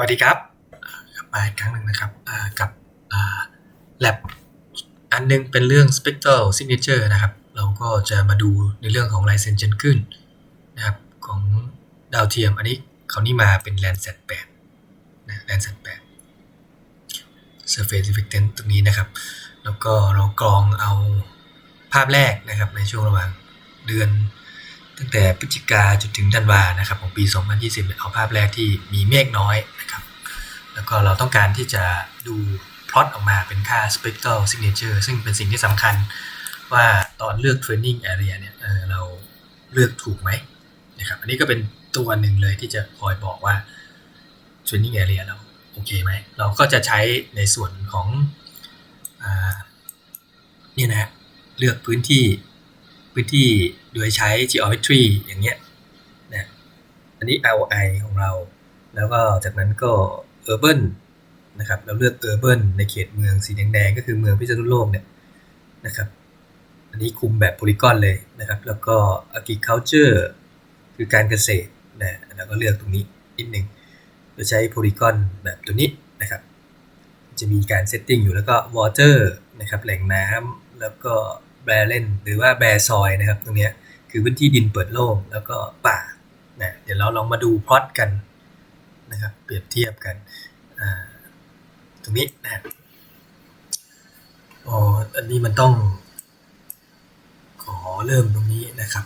สวัสดีครับกลับมาอีกครั้งหนึ่งนะครับกับอ่า lab อันหนึงเป็นเรื่อง spectral signature นะครับ เราก็จะมาดูในเรื่องของลายเซ็นเจนขึ้นนะครับของดาวเทียม อันนี้เขานี่มาเป็น Landsat 8นะ Landsat 8 surface reflectance ตรงนี้นะครับ แล้วก็เรากรองเอาภาพแรกนะครับในช่วงระหว่างเดือน ตั้งแต่พฤศจิกาจนถึงธันวานะครับของปี 2020 เอาภาพแรกที่มีเมฆน้อยนะครับ แล้วก็เราต้องการที่จะดูพลอตออกมาเป็นค่า spectral signature ซึ่งเป็นสิ่งที่สำคัญว่าตอนเลือก training area เนี่ยเเราเลือกถูกไหมนะครับอันนี้ก็เป็นตัวหนึ่งเลยที่จะคอยบอกว่า training area เราโอเคไหม เราก็จะใช้ในส่วนของอ่านี่นะเลือกพื้นที่ พื้นที่โดยใช้ geometry อย่างเงี้ยนะอันนี้ ROI ของเรา แล้วก็จากนั้นก็ urban นะครับเราเลือก urban ในเขตเมืองสีแดงๆก็คือเมืองพิษณุโลกเนี่ยนะครับอันนี้คุมแบบโพลีกอนเลยนะครับ แล้วก็ agriculture คือการเกษตรนะแล้วก็เลือกตรงนี้นิดหนึ่งโดยใช้โพลีกอนแบบตัวนี้นะครับจะมีการเซตติ้งอยู่แล้วก็ water นะครับแหล่งน้ำแล้วก็ แบรเล่นหรือว่าแบรซอยนะครับตรงนี้คือพื้นที่ดินเปิดโล่งแล้วก็ป่านะเดี๋ยวเราลองมาดูพลอตกันนะครับเปรียบเทียบกันตรงนี้นะอ๋ออันนี้มันต้อง ขอเริ่มตรงนี้นะครับ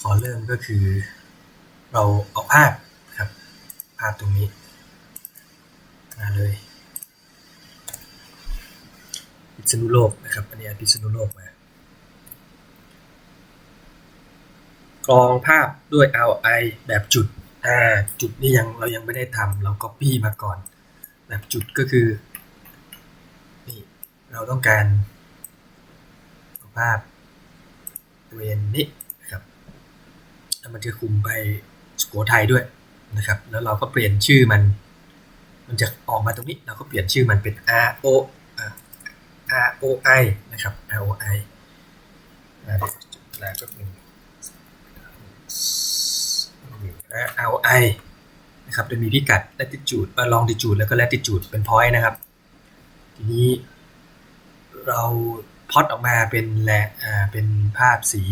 ขอเริ่มก็คือ เราเอาภาพนะครับ ภาพตรงนี้มาเลยพิ ษณุโลกนะครับ อันนี้พิษณุโลกมากรองภาพด้วย RI แบบจุดอ่าจุดนี่ยังเรายังไม่ได้ทำเรา Copy มาก่อน แบบจุดก็คือนี่เราต้องการภาพบริเวณนี้นะครับแล้วมันจะคุมไปสุโขทัยด้วยนะครับ แล้วเราก็เปลี่ยนชื่อมัน มันจะออกมาตรงนี้ เราก็เปลี่ยนชื่อมันเป็น R O R O I นะครับ R O I อ่าเดี๋ยวจุดแรกก็เป็น R O I นะครับโดยมีพิกัด latitude เอ่อ longitude แล้วก็ latitude เป็น point นะครับ ทีนี้เราพอดออกมาเป็นแลอ่าเป็นภาพสี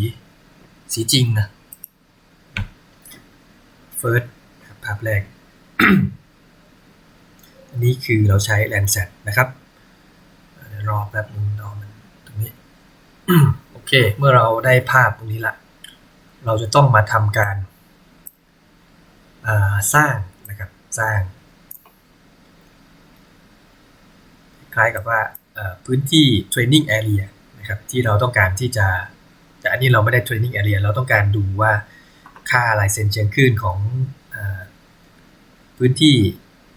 สีจริงนะ first ครับภาพแรก อันนี้คือเราใช้ Landsat นะครับ ดี๋ยวรอแป๊บนึงรอมันตรงนี้โอเค เมื่อเราได้ภาพตรงนี้ละ เราจะต้องมาทำการสร้างนะครับสร้าง คล้ายกับว่าพื้นที่ training area นะครับที่เราต้องการที่จะ แต่อันนี้เราไม่ได้ training area เราต้องการดูว่าค่าลายเซ็นเชียงคลื่นของอพื้นที่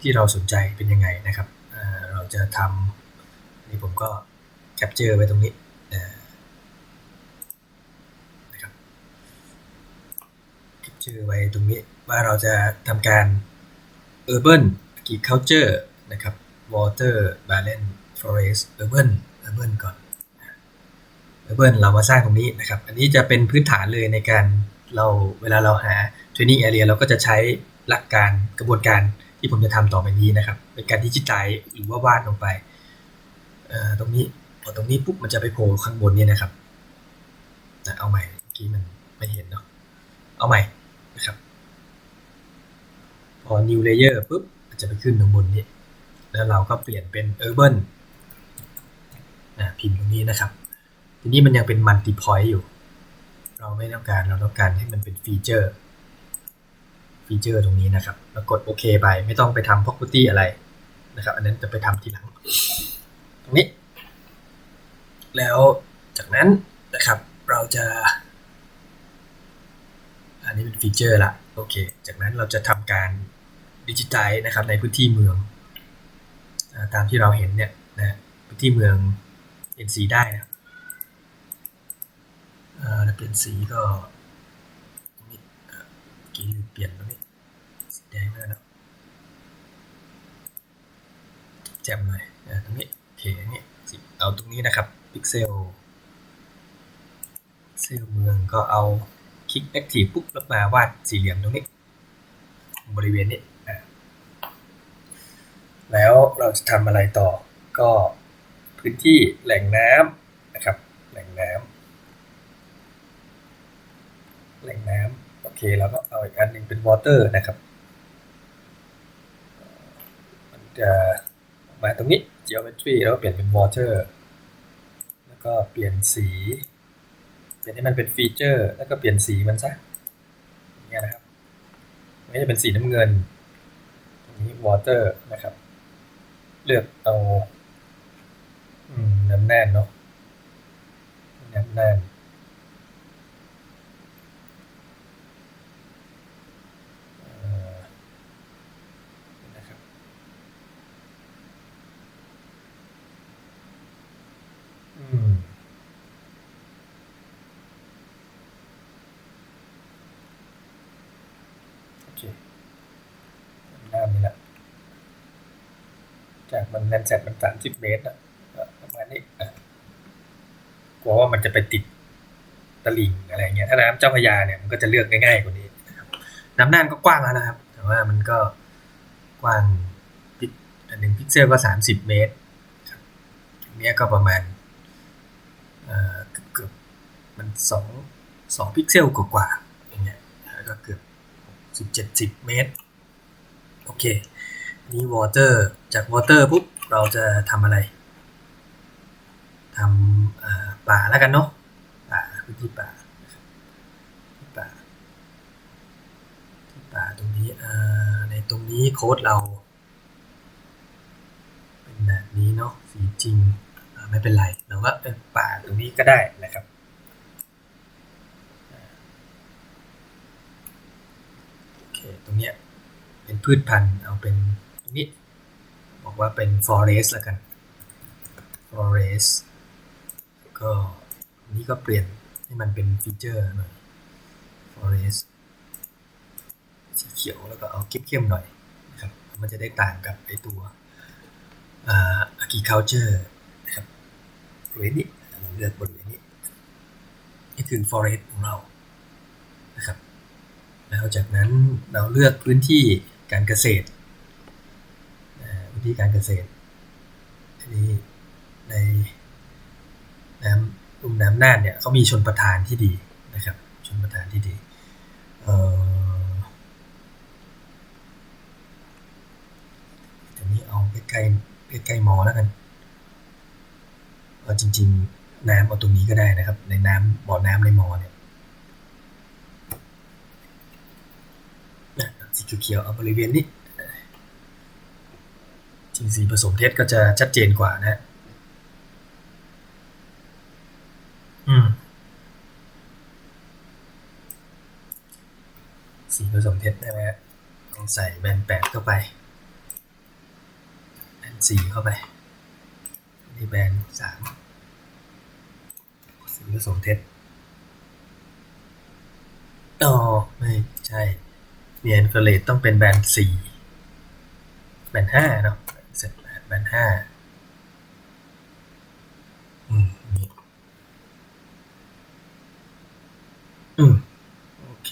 ที่เราสนใจเป็นยังไงนะครับ เราจะทำ นี่ผมก็แคปเจอร์ไว้ตรงนี้นะครับแคปเจอร์ไว้ตรงนี้ว่าเราจะทำการ urban agriculture นะครับ water balance forest urban urban ก่อน urban เรามาสร้างตรงนี้นะครับ อันนี้จะเป็นพื้นฐานเลยในการเราเวลาเราหา training area เราก็จะใช้หลักการกระบวนการที่ผมจะทำต่อไปนี้นะครับ เป็นการดิจิทัลหรือว่าวาดลงไป ตรงนี้พอตรงนี้ปุ๊บมันจะไปโผล่ข้างบนเนี่ยนะครับเอาใหม่เมื่อกี้มันไม่เห็นเนาะเอาใหม่นะครับ พอ new layer ปุ๊บมันจะไปขึ้นตรงบนนี้ แล้วเราก็เปลี่ยนเป็น urban พิมพ์ตรงนี้นะครับ ทีนี้มันยังเป็น multi point อยู่ เราไม่ต้องการเราต้องการให้มันเป็นฟีเจอร์ฟีเจอร์ตรงนี้นะครับ แล้วกดโอเคไปไม่ต้องไปทำ property อะไรนะครับ อันนั้นจะไปทำทีหลังตรง นี้ แล้วจากนั้นนะครับเราจะ อันนี้เป็นฟีเจอร์ละโอเค จากนั้นเราจะทำการดิจิทัลนะครับในพื้นที่เมือง ตามที่เราเห็นเนี่ยนะพื้นที่เมืองเปลี่ยนสีได้นะถ้าเปลี่ยนสีก็ตรงนี้กี่ลืมเปลี่ยนตรงนี้สีแดงแล้วนะแจ่มหน่อยตรงนี้ เคอย่างนี้เอาตรงนี้นะครับพิกเซลเซลเมืองก็เอาคลิกแอคทีฟปุ๊บแล้วมาวาดสี่เหลี่ยมตรงนี้ บริเวณนี้แล้วเราจะทำอะไรต่อก็พื้นที่แหล่งน้ำนะครับ แหล่งน้ำแหล่งน้ำโอเคเราก็เอาอีกอันหนึ่งเป็น water นะครับ มันจะ มาตรงนี้ geometry แล้วเปลี่ยนเป็น water แล้วก็เปลี่ยนสีเปลี่ยนให้มันเป็นฟีเจอร์ แล้วก็เปลี่ยนสีมันซะเงี้ยนะครับไม่จะเป็นสีน้ำเงิน ตรงนี้ water นะครับ เลือกเอาอน้ำแน่นเนาะน้ำแน่นเอ่อนะครับอืม โอ เคหน้านี่แหละจากมันแลนแซดมันสามสิบเมตรอะประมาณนี้กลัวว่ามันจะไปติดตลิ่งอะไรเงี้ยถ้าน้ำเจ้าพระยาเนี่ยมันก็จะเลือกง่ายๆกว่านี้น้ำน่านก็กว้างแล้วนะครับ แต่ว่ามันก็กว้างอันหนึ่งพิกเซลก็สามสิบเมตรอันเนี้ยก็ประมาณเกือบเกือบมันสองสองพิกเซลกว่าๆอย่างเงี้ยแล้วก็เกือบ สิบเจ็ดสิบเมตร โอเค นี่วอเตอร์จากวอเตอร์ปุ๊บ เราจะทำอะไรทำป่าแล้วกันเนาะป่าพื้นที่ป่าป่าป่าตรงนี้ในตรงนี้โค้ดเรา เป็นแบบนี้เนาะสีจริงไม่เป็นไรเราก็ป่าตรงนี้ก็ได้นะครับ โอเค ตรงเนี้ยเป็นพืชพันธุ์เอาเป็นตรงนี้ บอกว่าเป็น forest แล้วกัน forest ก็นนี้ก็เปลี่ยนให้มันเป็นฟีเจอร์หน่อย forest สีเขียวแล้วก็เอาเข้มๆหน่อยนะครับ มันจะได้ต่างกับไอตัวอ agriculture นะครับบริเวณนี้เราเลือกบริเวณนี้ นี่คือ forest ของเรา แล้วจากนั้นเราเลือกพื้นที่การเกษตรพื้นที่การเกษตรอันนี้ในน้ำลุ่มน้ำน่านเนี่ยเขามีชนประทานที่ดีนะครับชนประทานที่ดีเอ่อทีนี้เอาใกล้ๆใกล้ๆมอแล้วกันเอาจริง ๆ น้ำเอาตรงนี้ก็ได้นะครับ ในน้ำบ่อน้ำในมอเนี่ย นะ สีเขียวเอาบริเวณนี้จริงสีผสมเท็จก็จะชัดเจนกว่านะอืมสีผสมเท็จนะฮะลองใส่แบนแปดเข้าไปแบนสี่เข้าไปนี่แบนสามสีผสมเท็จอ๋อไม่ใช่ เนียนเฟลเลตต้องเป็นแบนสี่แบนห้าเนาะเสร็จแบนห้าอืมอืมโอเค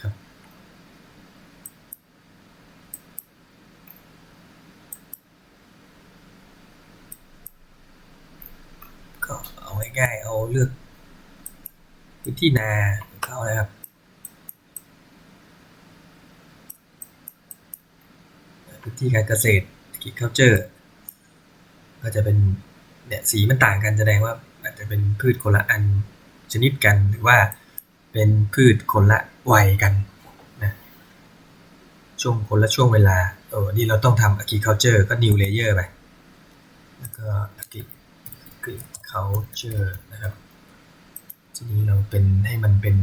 ครับก็เอาง่ายๆเอาเลือกพื้นที่นาเข้านะครับ พื้นที่การเกษตร agriculture ก็จะเป็นเนี่ยสีมันต่างกันแสดงว่าอาจจะเป็นพืชคนละอันชนิดกันหรือว่าเป็นพืชคนละวัยกันนะช่วงคนละช่วงเวลาเออนี่เราต้องทำ agriculture ก็ new layer ไปแล้วก็ agriculture นะครับทีนี้เราเป็นให้มันเป็น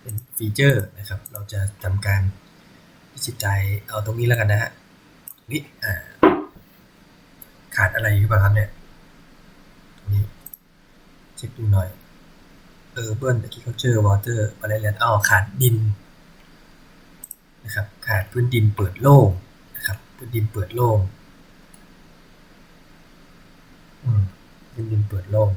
เป็นฟีเจอร์นะครับ เราจะทำการ จิตใจเอาตรงนี้แล้วกันนะฮะนี่อ่าขาดอะไรหรือเปล่าครับเนี่ยนี้เช็คดูหน่อย Urban Agriculture Water Balance อ้อขาดดินนะครับขาดพื้นดินเปิดโล่งนะครับพื้นดินเปิดโล่งอืมพื้นดินเปิดโล่ง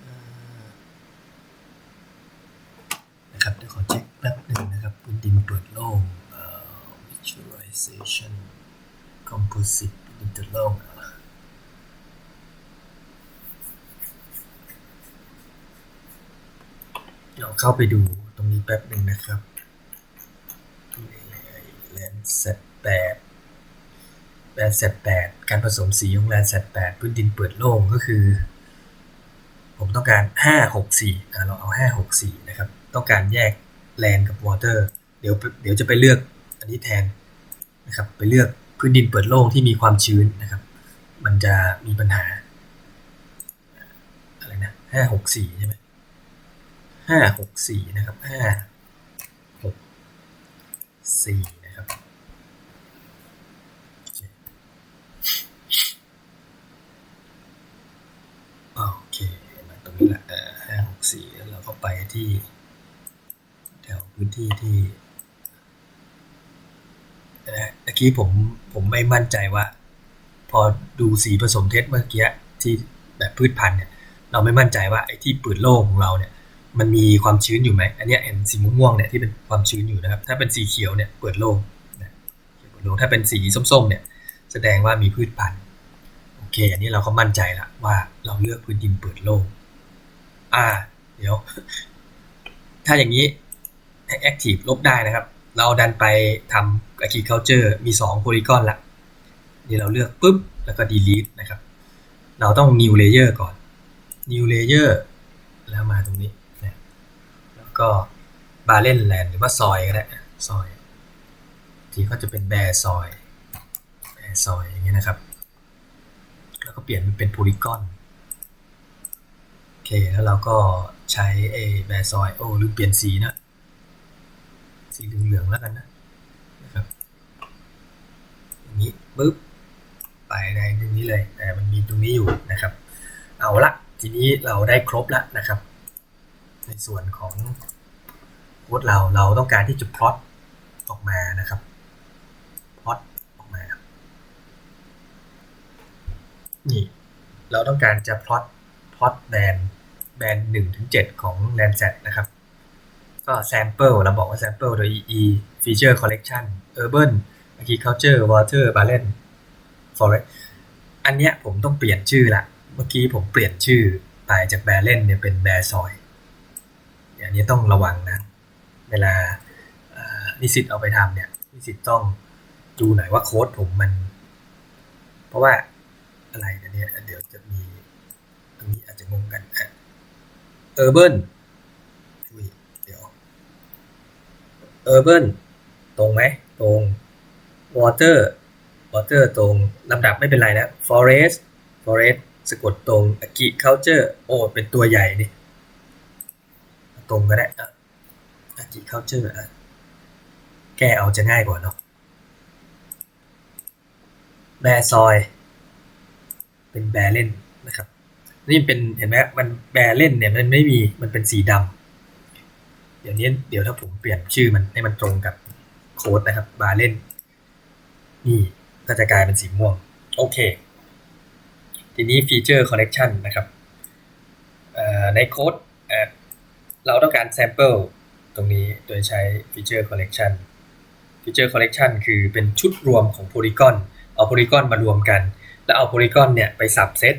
เอ่อ เปิดโล่งเอ่อ visualization composite พื้นดินเปิดโล่งเราเข้าไปดูตรงนี้แป๊บหนึ่งนะครับแลนเซตแปดแลนเซตแปดการผสมสีของแลนเซตแปดพื้นดินเปิดโล่งก็คือ ผมต้องการ564อ่เราเอา564นะครับ ต้องการแยก แลนกับวอเตอร์เดี๋ยวเดี๋ยวจะไปเลือกอันนี้แทนนะครับไปเลือกพื้นดินเปิดโล่งที่มีความชื้นนะครับ มันจะมีปัญหาอะไรนะ564ใช่ไหม564นะครับ564นะครับโอเคมาตรงนี้แหละห้าหกสี่แล้วเราก็ไปที่ ถวพื้นที่ที่นะเมื่อกี้ผมผมไม่มั่นใจว่า พอดูสีผสมเท็จเมื่อกี้ที่แบบพืชพันธุ์เนี่ย เราไม่มั่นใจว่าไอ้ที่เปิดโล่งของเราเนี่ย มันมีความชื้นอยู่ไหมอันนี้เห็นสีม่วงๆเนี่ยที่เป็นความชื้นอยู่นะครับ ถ้าเป็นสีเขียวเนี่ยเปิดโล่งเปิดโล่งถ้าเป็นสีส้มๆ เนี่ย แสดงว่ามีพืชพันธุ์โอเค อันนี้เราก็มั่นใจละว่าเราเลือกพื้นดินเปิดโล่งอ่า เดี๋ยว ถ้าอย่างนี้ ให้ active ลบได้นะครับ เราดันไปทำ agriculture มี2 polygon ละนี่เราเลือกปุ๊บ แล้วก็ delete นะครับ เราต้อง new layer ก่อน new layer แล้วมาตรงนี้นะแล้วก็ barren land หรือว่าซอยก็ได้ซอย ที่ก็จะเป็น bare ซอย bare ซอยอย่างเงี้ยนะครับ แล้วก็เปลี่ยนเป็นโพลีกอนโอเค แล้วเราก็ใช้เอแบร์ซอย โอ้หรือเปลี่ยนสีนะ สีเหลืองๆแล้วกันนะนะครับอย่างนี้ปุ๊บไปในตรงนี้เลยแต่มันมีตรงนี้อยู่นะครับ เอาละทีนี้เราได้ครบแล้วนะครับ ในส่วนของโค้ดเราเราต้องการที่จะพลอตออกมานะครับพลอตออกมานี่เราต้องการจะพลอตพลอตแบนแบนหนึ่งถึงเจ็ดของ Landsat นะครับ ก็ sample เราบอกว่า sample โดย EE feature collection urban agriculture water balance forest อันเนี้ยผมต้องเปลี่ยนชื่อละ เมื่อกี้ผมเปลี่ยนชื่อไปจาก balance เนี่ยเป็น bear soil อย่างนี้ต้องระวังนะ เวลานิสิตเอาไปทำเนี่ยนิสิตต้องดูหน่อยว่าโค้ดผมมัน เพราะว่าอะไรเนี่ยเดี๋ยวจะมีตรงนี้อาจจะงงกันอะ urban เดี๋ยว urban ตรงไหมตรง water water ตรงลำดับไม่เป็นไรนะ forest forest สะกดตรง agriculture โอ้เป็นตัวใหญ่ดิตรงก็ได้อะ agriculture อะแก้เอาจะง่ายกว่าเนาะแบซอย เป็นแบเล่นนะครับ นี่เป็นเห็นไหมมันแบเล่นเนี่ยมันไม่มีมันเป็นสีดำ เดี๋ยวนี้เดี๋ยวถ้าผมเปลี่ยนชื่อมันให้มันตรงกับโค้ดนะครับ บาเล่น นี่ก็จะกลายเป็นสีม่วง โอเค ทีนี้ฟีเจอร์คอลเลกชันนะครับในโค้ดเราต้องการแซมเปิลตรงนี้โดยใช้ฟีเจอร์คอลเลกชันฟีเจอร์คอลเลกชันคือเป็นชุดรวมของโพลีกอนเอาโพลีกอนมารวมกัน แล้วเอาโพลีกอนเนี่ยไปสับเซต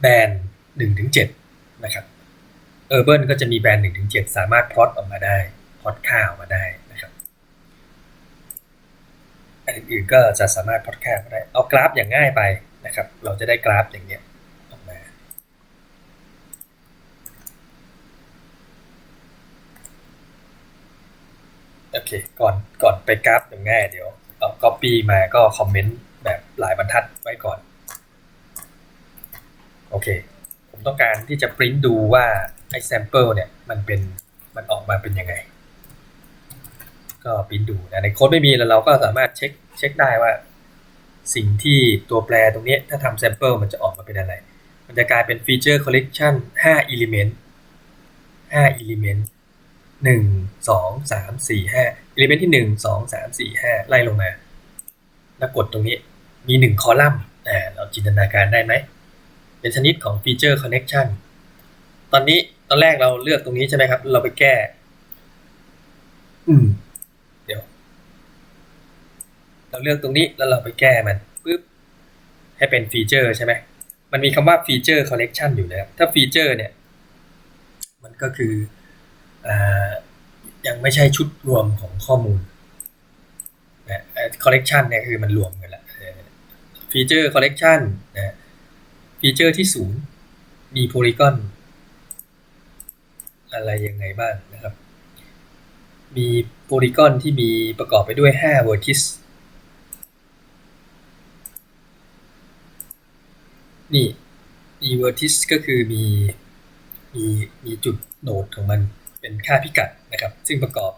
แบนหนึ่งถึงเจ็ดนะครับ เออร์เบิร์นก็จะมีแบรนด์หนึ่งถึงเจ็ดสามารถพลอตออกมาได้พลอตค่าออกมาได้นะครับอันอื่นก็จะสามารถพลอตค่ามาได้เอากราฟอย่างง่ายไปนะครับ เราจะได้กราฟอย่างเนี้ยออกมาโอเคก่อนก่อนไปกราฟอย่างง่ายเดี๋ยวเอา copy มาก็คอมเมนต์แบบหลายบรรทัดไว้ก่อน โอเค ต้องการที่จะปริ้นดูว่าไอ้ sample เนี่ยมันเป็นมันออกมาเป็นยังไง ก็ปริ้นดูนะในโค้ดไม่มีแล้วเราก็สามารถเช็คเช็คได้ว่า สิ่งที่ตัวแปรตรงนี้ถ้าทำ sample มันจะออกมาเป็นอะไร มันจะกลายเป็น feature collection 5 element 5 element หนึ่งสองสามสี่ห้าเลเมนต์ที่หนึ่งสองสามสี่ห้าไล่ลงมา แล้วกดตรงนี้มีหนึ่งคอลัมน์อ่าเราจินตนาการได้ไหม เป็นชนิดของฟีเจอร์คอนเน c ชันตอนนี้ตอนแรกเราเลือกตรงนี้ใช่ไหมครับ เราไปแก้ อืมเราเลือกตรงนี้แล้วเราไปแก้มันปุ๊บให้เป็นฟีเจอร์ใช่ไหมมันมีคำว่าฟีเจอร์คอลเลกชันอยู่นะครับ ถ้าฟีเจอร์เนี่ย มันก็คืออายังไม่ใช่ชุดรวมของข้อมูลนะคอลเลกชันเนี่ยคือมันรวมกันละฟีเจอร์คอลเลกชันนะ ฟีเจอร์ที่ศูนย์มีโพลีกอนอะไรยังไงบ้างนะครับ มีโพลีกอนที่มีประกอบไปด้วย 5 vertex นี่มี vertex ก็คือมีมีมีจุดโนดของมันเป็นค่าพิกัดนะครับ ซึ่งประกอบ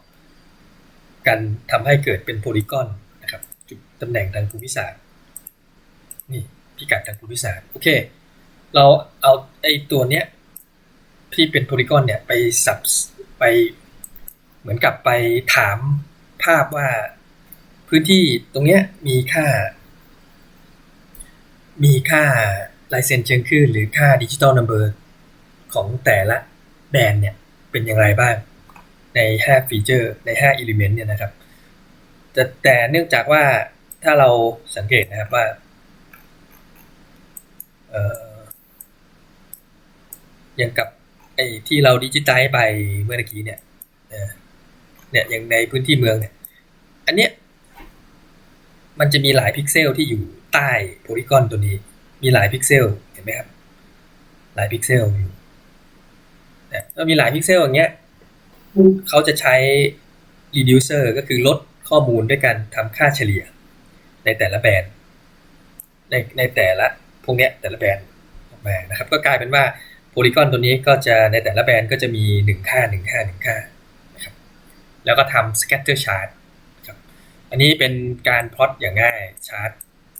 กันทำให้เกิดเป็นโพลีกอนนะครับ จุดตำแหน่งทางภูมิศาสตร์ นี่พิกัดทางภูมิศาสตร์ โอเค เราเอาไอ้ตัวเนี้ยที่เป็นโพลีกอนเนี่ยไปสับไปเหมือนกับไปถามภาพว่าพื้นที่ตรงเนี้ยมีค่า มีค่าลายเซ็นเชิงคลื่นหรือค่าดิจิตอลนัมเบอร์ของแต่ละแบรนด์เนี่ยเป็นอย่างไรบ้าง ใน 5 ฟีเจอร์ ใน 5 element เนี่ยนะครับ แต่แต่เนื่องจากว่าถ้าเราสังเกตนะครับว่าเอ่อ อย่างกับไอ้ที่เราดิจิตายไปเมื่อกี้เนี่ยเนี่ยอย่างในพื้นที่เมืองเนี่ย อันเนี้ยมันจะมีหลายพิกเซลที่อยู่ใต้โพลีกอนตัวนี้ มีหลายพิกเซลเห็นไหมครับ หลายพิกเซลอยู่นะแล้วมีหลายพิกเซลอย่างเงี้ยเขาจะใช้ reducer ก็คือลดข้อมูลด้วยการทำค่าเฉลี่ย ในแต่ละแบรนด์ในในแต่ละพวกเนี้ยแต่ละแบรนด์ออกมานะครับ ก็กลายเป็นว่า โพลีกอนตัวนี้ก็จะในแต่ละแบรนด์ก็จะมีหนึ่งค่าหนึ่งค่าหนึ่งค่านะครับแล้วก็ทำ scatter chart ครับอันนี้เป็นการพลอตอย่างง่ายชาร์ต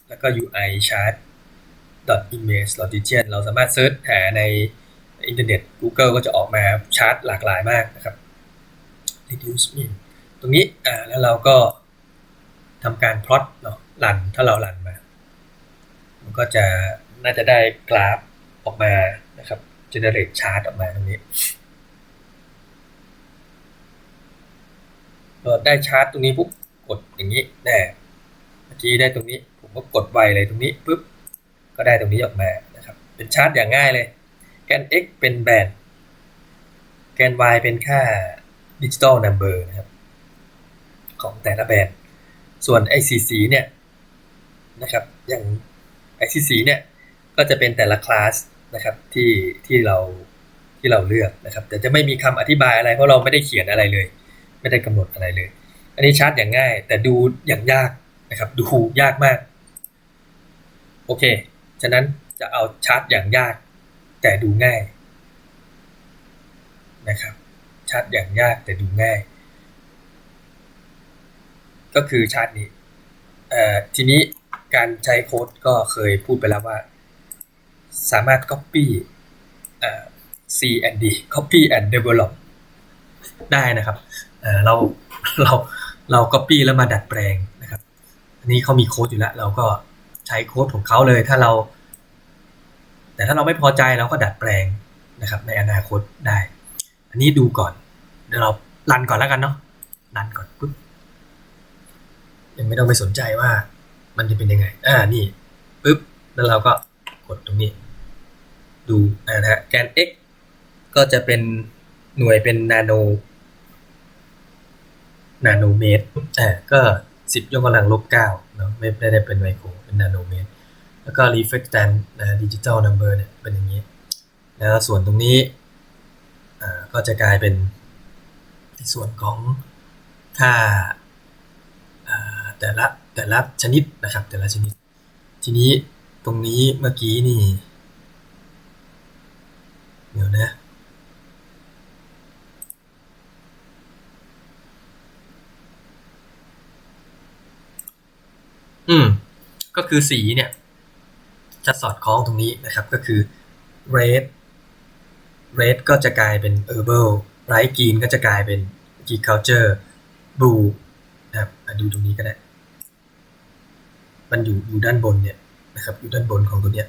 แล้วก็ UI chart image region เราสามารถเซิร์ชหาในอินเทอร์เน็ต Google ก็จะออกมาชาร์ตหลากหลายมากนะครับ reduce mean ตรงนี้อ่าแล้วเราก็ทำการพลอตเนาะรันถ้าเรารันมา มันก็จะน่าจะได้กราฟออกมา generate chart ออกมาตรงนี้เราได้ชาร์ตตรงนี้ปุ๊บกดอย่างนี้แน่เมื่อกี้ได้ตรงนี้ ผมก็กดไวเลยตรงนี้ปุ๊บก็ได้ตรงนี้ออกมานะครับ เป็นชาร์ตอย่างง่ายเลย แกน x เป็นแบนแกน y เป็นค่าดิจิตอลนัมเบอร์นะครับ ของแต่ละแบรนด์ส่วน ICC เนี่ยนะครับ อย่าง ICC เนี่ยก็จะเป็นแต่ละคลาส นะครับที่ที่เราที่เราเลือกนะครับ แต่จะไม่มีคำอธิบายอะไรเพราะเราไม่ได้เขียนอะไรเลย ไม่ได้กำหนดอะไรเลย อันนี้ชาร์ตอย่างง่าย แต่ดูอย่างยากนะครับ ดูยากมาก โอเค ฉะนั้นจะเอาชาร์ตอย่างยาก แต่ดูง่ายนะครับชาร์ตอย่างยากแต่ดูง่าย ก็คือชาร์ตนี้ทีนี้การใช้โค้ดก็เคยพูดไปแล้วว่า สามารถ copy C and D copy and develop ได้นะครับเราเราเรา copy แล้วมาดัดแปลงนะครับ อันนี้เขามีโค้ดอยู่แล้ว เราก็ใช้โค้ดของเขาเลย ถ้าเรา แต่ถ้าเราไม่พอใจเราก็ดัดแปลงนะครับ ในอนาคตได้ อันนี้ดูก่อน เดี๋ยวเรารันก่อนแล้วกันเนาะรันก่อนปุ๊บยังไม่ต้องไปสนใจว่ามันจะเป็นยังไง อ่า นี่ปุ๊บ แล้วเราก็กดตรงนี้ ดูนะฮะแกน x ก็จะเป็นหน่วยเป็นนาโน นาโนเมตรอ่าก็สิบยกกำลังลบเก้าเนาะไม่ได้เป็นไมโครเป็นนาโนเมตร แล้วก็ reflectance นะดิจิตอลนัมเบอร์เนี่ยเป็นอย่างนี้แล้วส่วนตรงนี้อ่าก็จะกลายเป็นส่วนของค่าแต่ละแต่ละชนิดนะครับแต่ละชนิด ทีนี้ตรงนี้เมื่อกี้นี่ เดี๋ยวนะ อืม ก็คือสีเนี่ย จะสอดคล้องตรงนี้นะครับ ก็คือ red red ก็จะกลายเป็น herbal bright green ก็จะกลายเป็น agriculture blue นะครับดูตรงนี้ก็ได้ มันอยู่อยู่ด้านบนเนี่ยนะครับ อยู่ด้านบนของตัวเนี้ย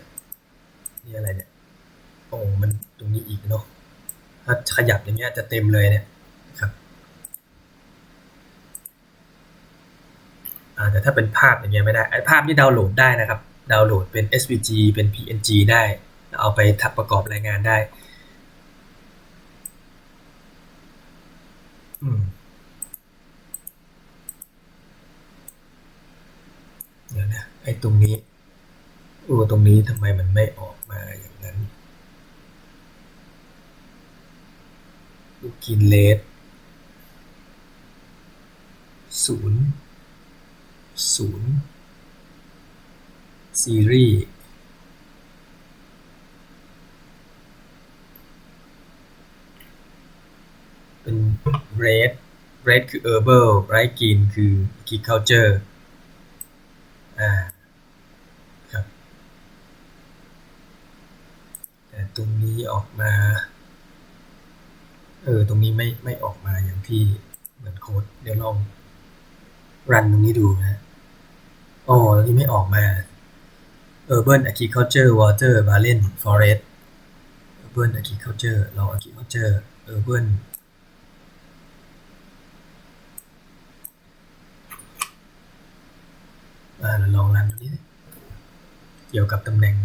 นี่อะไรเนี่ย โอ้มันตรงนี้อีกเนาะถ้าขยับอย่างเงี้ยจะเต็มเลยเนี่ยครับแต่ถ้าเป็นภาพอย่างเงี้ยไม่ได้ไอ้ภาพนี่ดาวน์โหลดได้นะครับ ดาวน์โหลดเป็น SVG เป็น PNG ได้ เอาไปทับประกอบรายงานได้อืมเดี๋ยวนะไอ้ตรงนี้โอ้ตรงนี้ทำไมมันไม่ออกมาอย่างนั้น ลูกกินเลสศูนย์ศูนย์ซีรีส์เป็น red red คือ herbal bright green คือ agriculture อ่าครับแต่ตรงนี้ออกมา เออ ตรงนี้ไม่ไม่ออกมาอย่างที่เหมือนโค้ดเดี๋ยวลองรันตรงนี้ดูนะอ๋อตรงนี้ไม่ออกมา urban agriculture water balance forest urban agriculture ลอง agriculture urban อ่าลองรันตรงนี้ เกี่ยวกับตำแหน่ง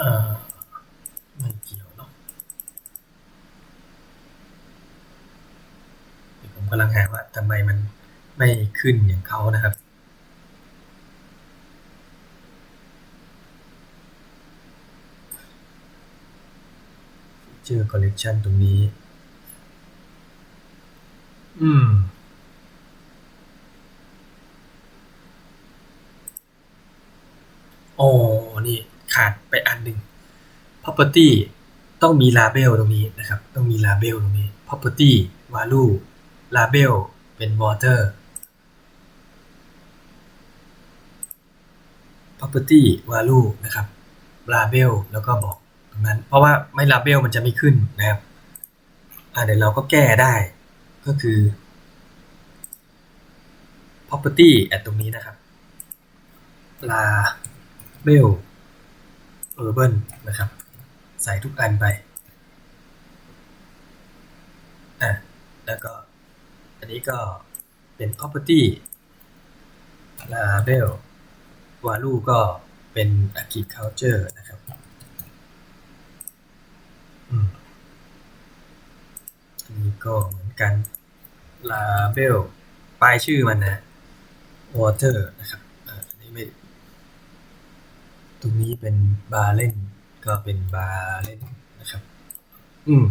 อ่อไม่เกี่ยวเนาะเดี๋ยวผม กำลังหาว่าทำไมมันไม่ขึ้นอย่างเขานะครับเจอ collection ตรงนี้ อืมอ๋อนี่ขาดไปอันหนึ่ง property ต้องมี label ตรงนี้นะครับ ต้องมี label ตรงนี้ property value label เป็น water property value นะครับ label แล้วก็บอกตรงนั้น เพราะว่าไม่ label มันจะไม่ขึ้นนะครับอ่าเดี๋ยวเราก็แก้ได้ก็คือ property at ตรงนี้นะครับ label urban นะครับ ใส่ทุกอันไปอะแล้วก็ อันนี้ก็เป็น property label value ก็เป็น agriculture นะครับอืมอันนี้ก็เหมือนกัน label ป้ายชื่อมันนะ water นะครับอันนี้ไม่ตรงนี้เป็นบาร์เล่นก็เป็นบาร์เล่นนะครับ อืม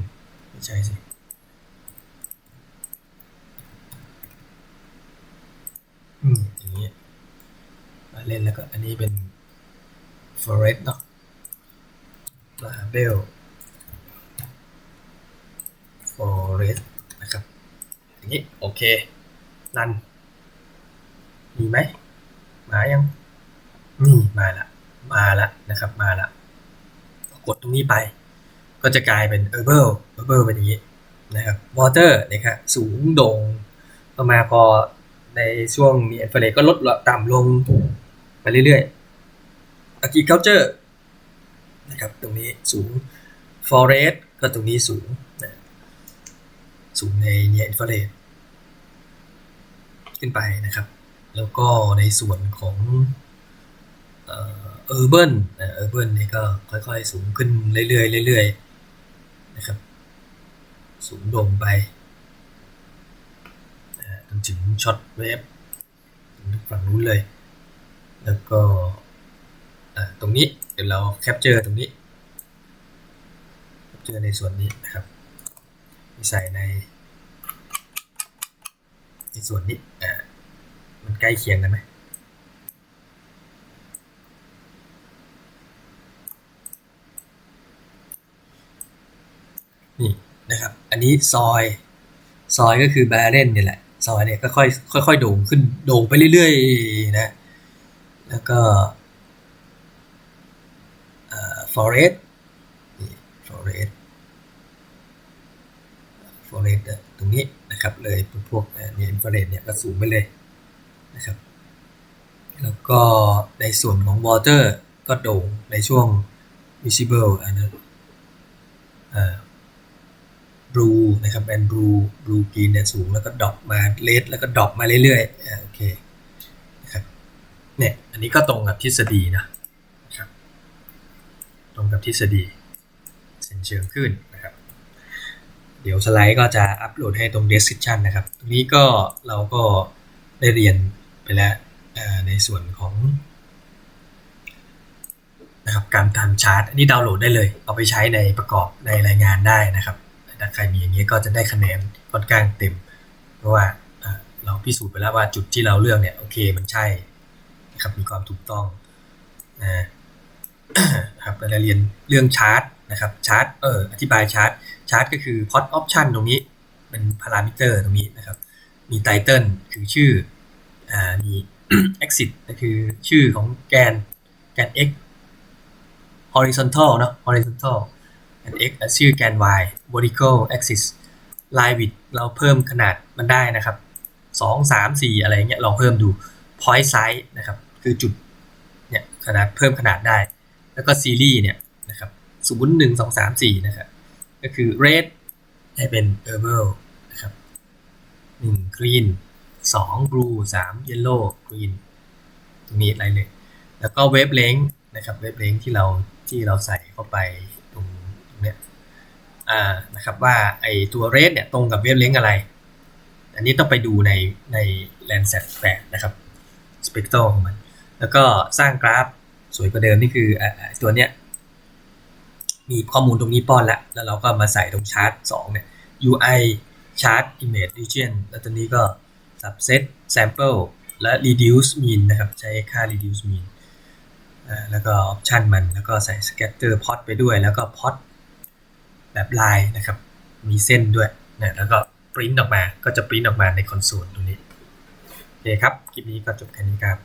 ไม่ใช่สิ อืม อย่างนี้บาร์ เล่นแล้วก็อันนี้เป็น forest เนาะ label forest นะครับอย่างนี้โอเครันมีไหมมายังนี่มาละมาละนะครับมาละกดตรงนี้ไป ก็จะกลายเป็น herbal herbal เป็นอย่างนี้นะครับ water นี่ยครับสูงโด่งประมาณพอในช่วงมี infrared ก็ลดต่ำลง ไปเรื่อยๆ agriculture นะครับตรงนี้สูง forest ก็ตรงนี้สูงนะสูงในเนี่ย infrared ขึ้นไปนะครับ แล้วก็ในส่วนของเอ่อ urban เอ่อ urban นี่ก็ค่อยๆ สูงขึ้นเรื่อยๆเรื่อยๆนะครับ สูงโด่งไปจนถึงช็อตเวฟถึงฝั่งนู้นเลย แล้วก็ตรงนี้เดี๋ยวเราแคปเจอร์ตรงนี้แคปเจอร์ในส่วนนี้นะครับใส่ในในส่วนนี้อ่ามันใกล้เคียงกันไหมนี่นะครับ อันนี้ซอย ซอยก็คือแบรเรนนี่แหละ ซอยเนี่ยก็ค่อยค่อยๆโด่งขึ้น โด่งไปเรื่อยๆนะ แล้วก็เอ่อ forest forest forest ตรงนี้นะครับเลยพวกเอ่อเนี่ย infrared เนี่ยก็สูงไปเลยนะครับ แล้วก็ในส่วนของ water ก็โด่งในช่วง visible อันนั้นอ่อ blue นะครับแบน blue blue green เนี่ยสูงแล้วก็ดรอปมา red แล้วก็ดรอปมาเรื่อยๆโอเค เนี่ย อันนี้ก็ตรงกับทฤษฎีนะครับ ตรงกับทฤษฎีเส้นเชิงขึ้นนะครับ เดี๋ยวสไลด์ก็จะอัปโหลดให้ตรง description นะครับ ตรงนี้ก็เราก็ได้เรียนไปแล้วในส่วนของนะครับการทำชาร์ตอันนี้ดาวน์โหลดได้เลย เอาไปใช้ในประกอบในรายงานได้นะครับถ้าใครมีอย่างนี้ก็จะได้คะแนนค่อนข้างเต็ม เพราะว่าเราพิสูจน์ไปแล้วว่าจุดที่เราเลือกเนี่ยโอเคมันใช่ นะครับ มีความถูกต้องนะครับเราจะเรียนเรื่องชาร์ตนะครับชาร์ตเอออธิบายชาร์ตชาร์ตก็คือ plot option ตรงนี้เป็นพารามิเตอร์ตรงนี้นะครับ มีไตเติลคือชื่ออ่ามี exit ก็คือชื่อของแกนแกน x horizontal เนอะ horizontal แกน x ชื่อแกน y vertical axis line width เราเพิ่มขนาดมันได้นะครับสองสามสี่อะไรเงี้ยลองเพิ่มดู point size นะครับ คือจุดเนี่ยขนาดเพิ่มขนาดได้ แล้วก็ซีรีส์เนี่ยนะครับศูนย์หนึ่งสองสามสี่นะครับก็คือ red ให้เป็น herbal นะครับหนึ่ง green สอง blue สาม yellow green ตรงนี้อะไรเลย แล้วก็ wave length นะครับ wave length ที่เราที่เราใส่เข้าไปตรงตรงเนี้ยอ่านะครับว่าไอตัว red เนี่ยตรงกับ wave length อะไร อันนี้ต้องไปดูในใน Landsat 8นะครับ spectral ของมัน แล้วก็สร้างกราฟสวยกว่าเดิมนี่คืออตัวเนี้ยมีข้อมูลตรงนี้ป้อนแล้ว แล้วเราก็มาใส่ตรงชาร์ต2เนี่ย UI chart image region แล้วตอนนี้ก็ subset sample และ reduce mean นะครับ ใช้ค่า reduce mean แล้วก็ option มันแล้วก็ใส่ scatter plot ไปด้วย แล้วก็ plot แบบลายนะครับ มีเส้นด้วยนะแล้วก็ print ออกมาก็จะ print ออกมาในคอนโซลตรงนี้ โอเคครับ คลิปนี้ก็จบแค่นี้ครับ